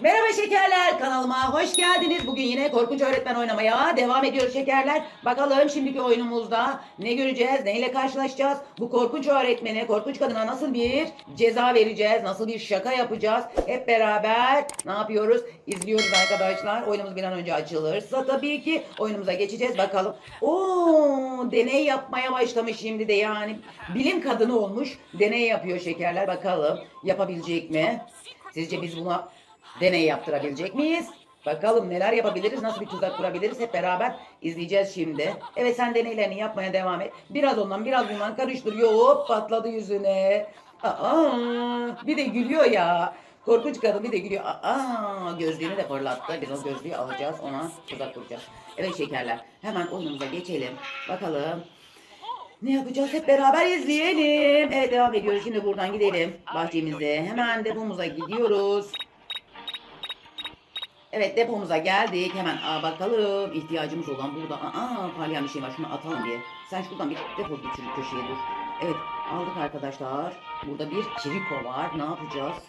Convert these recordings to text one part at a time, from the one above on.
Merhaba şekerler kanalıma hoş geldiniz. Bugün yine korkunç öğretmen oynamaya devam ediyoruz şekerler. Bakalım şimdiki oyunumuzda ne göreceğiz, neyle karşılaşacağız? Bu korkunç öğretmene, korkunç kadına nasıl bir ceza vereceğiz, nasıl bir şaka yapacağız? Hep beraber ne yapıyoruz? İzliyoruz arkadaşlar. Oyunumuz bir an önce açılırsa tabii ki oyunumuza geçeceğiz bakalım. Oo, deney yapmaya başlamış şimdi de yani. Bilim kadını olmuş. Deney yapıyor şekerler. Bakalım yapabilecek mi? Sizce biz buna deney yaptırabilecek miyiz? Bakalım neler yapabiliriz, nasıl bir tuzak kurabiliriz hep beraber izleyeceğiz şimdi. Evet sen deneylerini yapmaya devam et. Biraz ondan biraz bundan karıştırıyor. Hop patladı yüzüne. Aa, bir de gülüyor ya. Korkunç kadın bir de gülüyor. Aa, gözlüğünü de fırlattı. Biz o gözlüğü alacağız ona tuzak kuracağız. Evet şekerler hemen oyunumuza geçelim. Bakalım ne yapacağız hep beraber izleyelim. Evet devam ediyoruz. Şimdi buradan gidelim bahçemize. Hemen depomuza gidiyoruz. Evet depomuza geldik. Hemen aa, bakalım ihtiyacımız olan burada. Aa parlayan bir şey var. Şunu atalım diye. Sen şuradan bir git şu köşeye dur. Evet aldık arkadaşlar. Burada bir kiriko var. Ne yapacağız?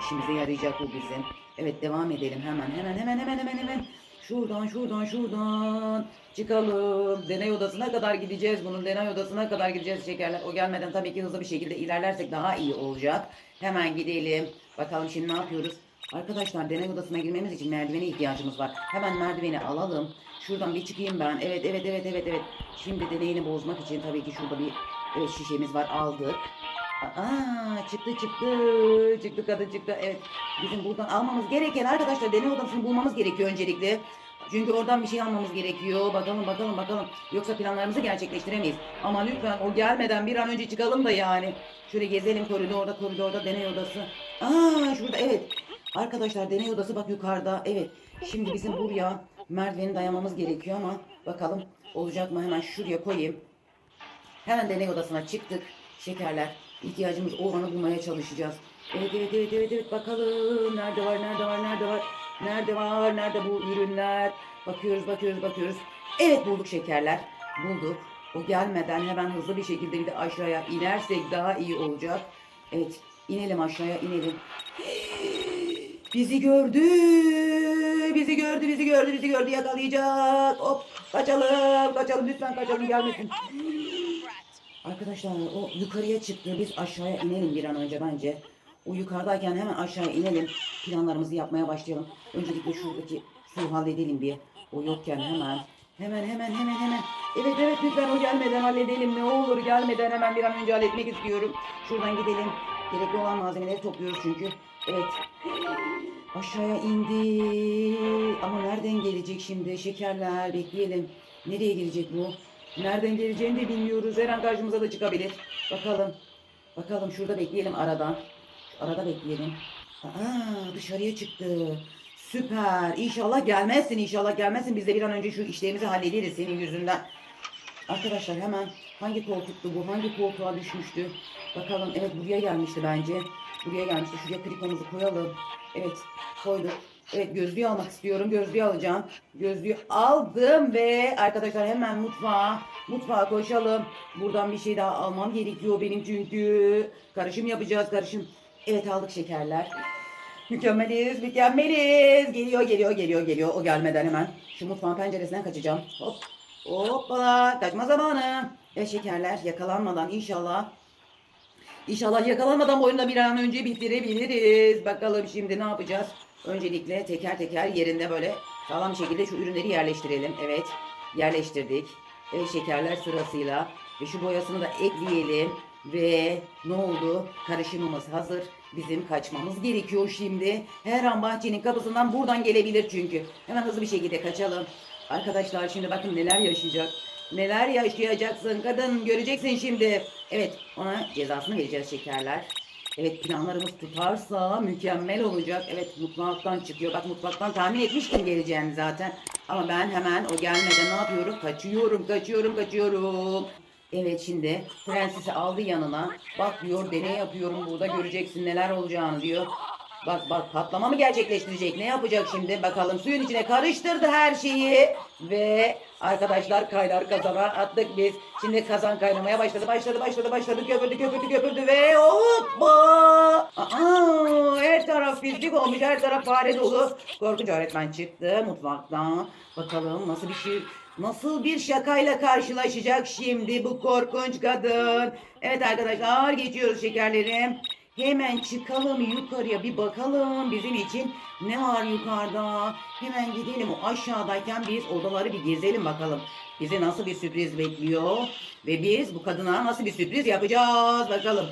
İşimize yarayacak bu bizim. Evet devam edelim hemen hemen hemen hemen hemen hemen. Şuradan şuradan şuradan çıkalım. Deney odasına kadar gideceğiz. Bunun deney odasına kadar gideceğiz şekerler. O gelmeden tabii ki hızlı bir şekilde ilerlersek daha iyi olacak. Hemen gidelim. Bakalım şimdi ne yapıyoruz? Arkadaşlar deney odasına girmemiz için merdivene ihtiyacımız var. Hemen merdiveni alalım. Şuradan bir çıkayım ben. Evet evet evet evet evet. Şimdi deneyini bozmak için tabii ki şurada bir evet, şişemiz var aldık. Aa çıktı çıktı. Çıktı kadın çıktı. Evet. Bizim buradan almamız gereken arkadaşlar deney odasını bulmamız gerekiyor öncelikle. Çünkü oradan bir şey almamız gerekiyor. Bakalım bakalım bakalım. Yoksa planlarımızı gerçekleştiremeyiz. Ama lütfen o gelmeden bir an önce çıkalım da yani. Şöyle gezelim koridorda koridorda deney odası. Aa şurada evet. Arkadaşlar deney odası bak yukarıda. Evet. Şimdi bizim buraya merdiveni dayamamız gerekiyor ama bakalım olacak mı? Hemen şuraya koyayım. Hemen deney odasına çıktık. Şekerler. İhtiyacımız olanı bulmaya çalışacağız. Evet evet evet evet evet bakalım. Nerede var nerede var nerede var? Nerede var nerede bu ürünler? Bakıyoruz bakıyoruz bakıyoruz. Evet bulduk şekerler. Bulduk. O gelmeden hemen hızlı bir şekilde bir de aşağıya inersek daha iyi olacak. Evet inelim aşağıya inelim. Bizi gördü. Bizi gördü, bizi gördü, bizi gördü. Yakalayacak. Hop, kaçalım, kaçalım. Lütfen kaçalım, gelmesin. Arkadaşlar o yukarıya çıktı. Biz aşağıya inelim bir an önce bence. O yukarıdayken hemen aşağıya inelim. Planlarımızı yapmaya başlayalım. Öncelikle şuradaki suyu halledelim bir. O yokken hemen. Hemen hemen hemen hemen. Evet evet lütfen o gelmeden halledelim. Ne olur gelmeden hemen bir an önce halletmek istiyorum. Şuradan gidelim. Gerekli olan malzemeleri topluyoruz çünkü. Evet. Aşağıya indi. Ama nereden gelecek şimdi? Şekerler bekleyelim. Nereye gelecek bu? Nereden geleceğini de bilmiyoruz. Her an karşımıza da çıkabilir. Bakalım. Bakalım şurada bekleyelim aradan. Şu arada bekleyelim. Aa dışarıya çıktı. Süper. İnşallah gelmezsin. İnşallah gelmezsin. Biz de bir an önce şu işlerimizi hallederiz senin yüzünden. Arkadaşlar hemen hangi koltuktu bu? Hangi koltuğa düşmüştü? Bakalım. Evet buraya gelmişti bence. Buraya gelmişti. Şuraya krikomuzu koyalım. Evet koyduk. Evet gözlüğü almak istiyorum. Gözlüğü alacağım. Gözlüğü aldım ve arkadaşlar hemen mutfağa mutfağa koşalım. Buradan bir şey daha almam gerekiyor benim çünkü. Karışım yapacağız karışım. Evet aldık şekerler. Mükemmeliz, mükemmeliz. Geliyor, geliyor, geliyor, geliyor. O gelmeden hemen şu mutfağın penceresinden kaçacağım. Hop, hoppala, kaçma zamanı. Ve şekerler yakalanmadan inşallah İnşallah yakalanmadan bu oyunu da bir an önce bitirebiliriz. Bakalım şimdi ne yapacağız? Öncelikle teker teker yerinde böyle sağlam şekilde şu ürünleri yerleştirelim. Evet yerleştirdik. Evet şekerler sırasıyla. Ve şu boyasını da ekleyelim. Ve ne oldu? Karışımımız hazır. Bizim kaçmamız gerekiyor şimdi. Her an bahçenin kapısından buradan gelebilir çünkü. Hemen hızlı bir şekilde kaçalım. Arkadaşlar şimdi bakın neler yaşayacak. Neler yaşayacaksın kadın göreceksin şimdi. Evet ona cezasını vereceğiz şekerler. Evet planlarımız tutarsa mükemmel olacak. Evet mutfaktan çıkıyor. Bak mutfaktan tahmin etmiştim geleceğini zaten. Ama ben hemen o gelmeden ne yapıyorum? Kaçıyorum, kaçıyorum, kaçıyorum. Evet şimdi prensesi aldı yanına. Bak diyor deney yapıyorum burada göreceksin neler olacağını diyor. Bak bak patlama mı gerçekleştirecek? Ne yapacak şimdi? Bakalım suyun içine karıştırdı her şeyi. Ve arkadaşlar kaynar kazana attık biz. Şimdi kazan kaynamaya başladı. Başladı başladı başladı. Köpürdü köpürdü köpürdü ve hoppa. Aa, her taraf pislik olmuş. Her taraf fare dolu. Korkunç öğretmen çıktı mutfaktan. Bakalım nasıl bir şey Nasıl bir şakayla karşılaşacak şimdi bu korkunç kadın? Evet arkadaşlar geçiyoruz şekerlerim. Hemen çıkalım yukarıya bir bakalım bizim için ne var yukarıda. Hemen gidelim o aşağıdayken biz odaları bir gezelim bakalım. Bizi nasıl bir sürpriz bekliyor ve biz bu kadına nasıl bir sürpriz yapacağız bakalım.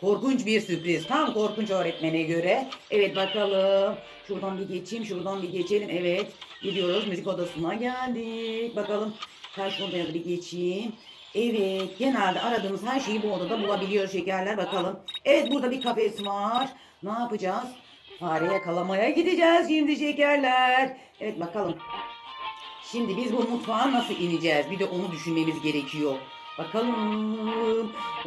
Korkunç bir sürpriz. Tam korkunç öğretmene göre. Evet bakalım. Şuradan bir geçeyim, şuradan bir geçelim. Evet. Gidiyoruz. Müzik odasına geldik. Bakalım. Karşı odaya da bir geçeyim. Evet. Genelde aradığımız her şeyi bu odada bulabiliyoruz şekerler. Bakalım. Evet burada bir kafes var. Ne yapacağız? Fare yakalamaya gideceğiz şimdi şekerler. Evet bakalım. Şimdi biz bu mutfağa nasıl ineceğiz? Bir de onu düşünmemiz gerekiyor. Bakalım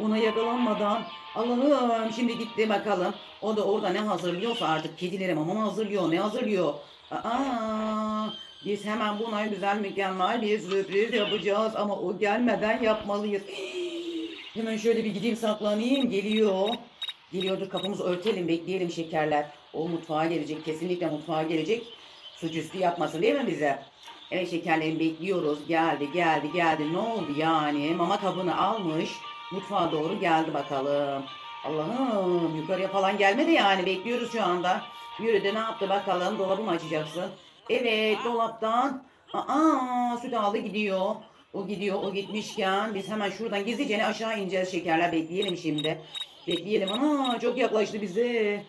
ona yakalanmadan. Allah'ım şimdi gitti bakalım. O da orada ne hazırlıyorsa artık kedilere mama hazırlıyor ne hazırlıyor. Aa, biz hemen buna güzel mükemmel bir sürpriz yapacağız ama o gelmeden yapmalıyız. Hemen şöyle bir gideyim saklanayım geliyor. Geliyordur kapımızı örtelim bekleyelim şekerler. O mutfağa gelecek kesinlikle mutfağa gelecek. Suçüstü yapmasın değil mi bize? Evet şekerlerim bekliyoruz. Geldi geldi geldi. Ne oldu yani? Mama kabını almış. Mutfağa doğru geldi bakalım. Allah'ım yukarıya falan gelmedi yani. Bekliyoruz şu anda. Yürü de ne yaptı bakalım. Dolabı mı açacaksın? Evet dolaptan. Aa süt aldı gidiyor. O gidiyor o gitmişken biz hemen şuradan gizlice aşağı ineceğiz şekerler. Bekleyelim şimdi. Bekleyelim. Ana çok yaklaştı bize.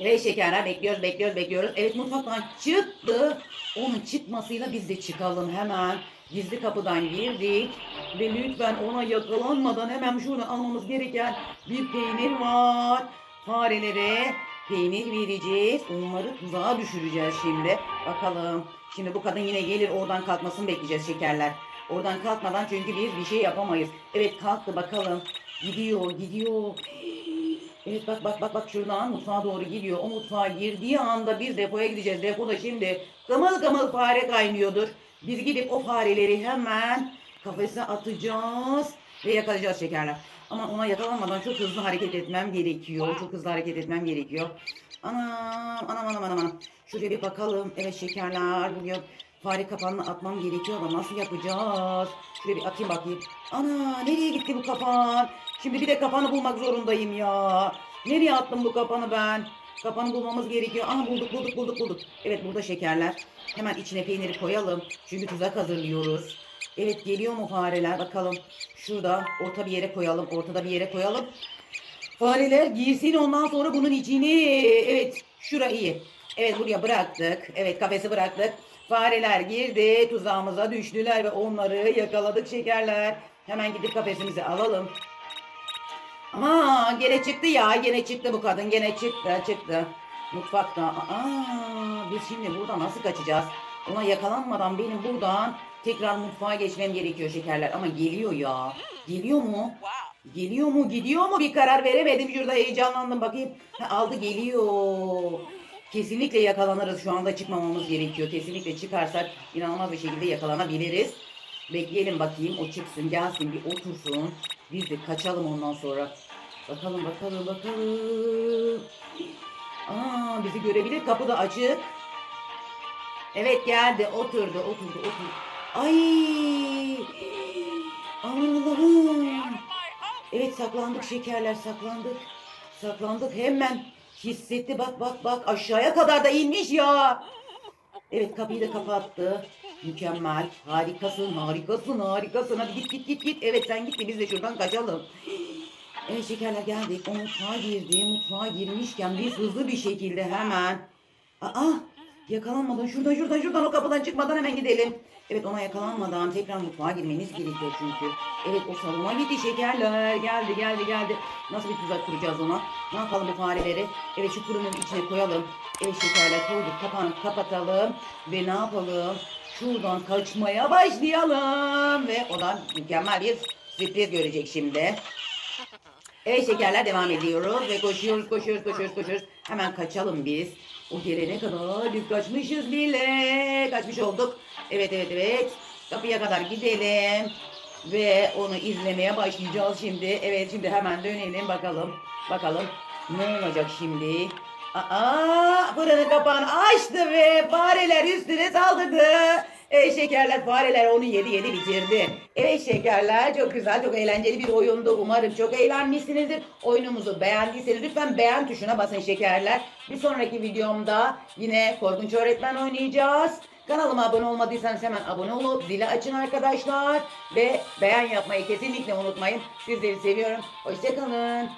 Evet şekerler bekliyoruz bekliyoruz bekliyoruz. Evet mutfaktan çıktı. Onun çıkmasıyla biz de çıkalım hemen. Gizli kapıdan girdik. Ve lütfen ona yakalanmadan hemen şuradan almamız gereken bir peynir var. Farelere peynir vereceğiz. Onları tuzağa düşüreceğiz şimdi. Bakalım. Şimdi bu kadın yine gelir oradan kalkmasını bekleyeceğiz şekerler. Oradan kalkmadan çünkü biz bir şey yapamayız. Evet kalktı bakalım. Gidiyor gidiyor. Evet bak bak bak bak şuradan mutfağa doğru gidiyor. O mutfağa girdiği anda biz depoya gideceğiz. Depoda şimdi kımıl kımıl fare kaynıyordur. Biz gidip o fareleri hemen kafese atacağız ve yakalayacağız şekerler. Ama ona yakalanmadan çok hızlı hareket etmem gerekiyor. Çok hızlı hareket etmem gerekiyor. Anam anam anam anam anam. Şuraya bir bakalım. Evet şekerler bugün fare kapanını atmam gerekiyor ama nasıl yapacağız? Şuraya bir atayım bakayım. Ana nereye gitti bu kapan? Şimdi bir de kapanı bulmak zorundayım ya. Nereye attım bu kapanı ben? Kapanı bulmamız gerekiyor. Aha bulduk bulduk bulduk bulduk. Evet burada şekerler. Hemen içine peyniri koyalım. Çünkü tuzak hazırlıyoruz. Evet geliyor mu fareler bakalım. Şurada orta bir yere koyalım. Ortada bir yere koyalım. Fareler girsin ondan sonra bunun içini. Evet şura iyi. Evet buraya bıraktık. Evet kafesi bıraktık. Fareler girdi. Tuzağımıza düştüler ve onları yakaladık şekerler. Hemen gidip kafesimizi alalım. Ama gene çıktı ya. Gene çıktı bu kadın. Gene çıktı. Çıktı. Mutfakta. Aa, biz şimdi buradan nasıl kaçacağız? Ona yakalanmadan benim buradan tekrar mutfağa geçmem gerekiyor şekerler. Ama geliyor ya. Geliyor mu? Geliyor mu? Gidiyor mu? Bir karar veremedim. Şurada heyecanlandım. Bakayım. Ha, aldı geliyor. Kesinlikle yakalanırız. Şu anda çıkmamamız gerekiyor. Kesinlikle çıkarsak inanılmaz bir şekilde yakalanabiliriz. Bekleyelim bakayım. O çıksın, gelsin, bir otursun. Biz de kaçalım ondan sonra. Bakalım, bakalım, bakalım. Aa, bizi görebilir. Kapı da açık. Evet geldi. Oturdu, oturdu, oturdu. Ay! Allah'ım. Evet saklandık şekerler saklandık. Saklandık hemen hissetti bak bak bak aşağıya kadar da inmiş ya. Evet kapıyı da kapattı. Mükemmel. Harikasın harikasın harikasın. Hadi git git git git. Evet sen git de biz de şuradan kaçalım. Evet şekerler geldik. O mutfağa girdi. Mutfağa girmişken biz hızlı bir şekilde hemen. Aa yakalanmadan şuradan şuradan şuradan o kapıdan çıkmadan hemen gidelim. Evet ona yakalanmadan tekrar mutfağa girmeniz gerekiyor çünkü. Evet o salona gitti şekerler. Geldi geldi geldi. Nasıl bir tuzak kuracağız ona? Ne yapalım bu fareleri? Evet şu fırının içine koyalım. Evet şekerler koyduk. Kapağını kapatalım. Ve ne yapalım? Şuradan kaçmaya başlayalım. Ve odan mükemmel bir sürpriz görecek şimdi. Evet şekerler devam ediyoruz ve koşuyoruz koşuyoruz koşuyoruz koşuyoruz. Hemen kaçalım biz. O gelene kadar biz kaçmışız bile. Kaçmış olduk. Evet evet evet. Kapıya kadar gidelim. Ve onu izlemeye başlayacağız şimdi. Evet şimdi hemen dönelim bakalım. Bakalım ne olacak şimdi. Aa, fırının kapağını açtı ve fareler üstüne saldırdı. Evet şekerler fareler onu yedi yedi bitirdi. Evet şekerler çok güzel çok eğlenceli bir oyundu. Umarım çok eğlenmişsinizdir. Oyunumuzu beğendiyseniz lütfen beğen tuşuna basın şekerler. Bir sonraki videomda yine korkunç öğretmen oynayacağız. Kanalıma abone olmadıysanız hemen abone olup zili açın arkadaşlar. Ve beğen yapmayı kesinlikle unutmayın. Sizleri seviyorum. Hoşçakalın.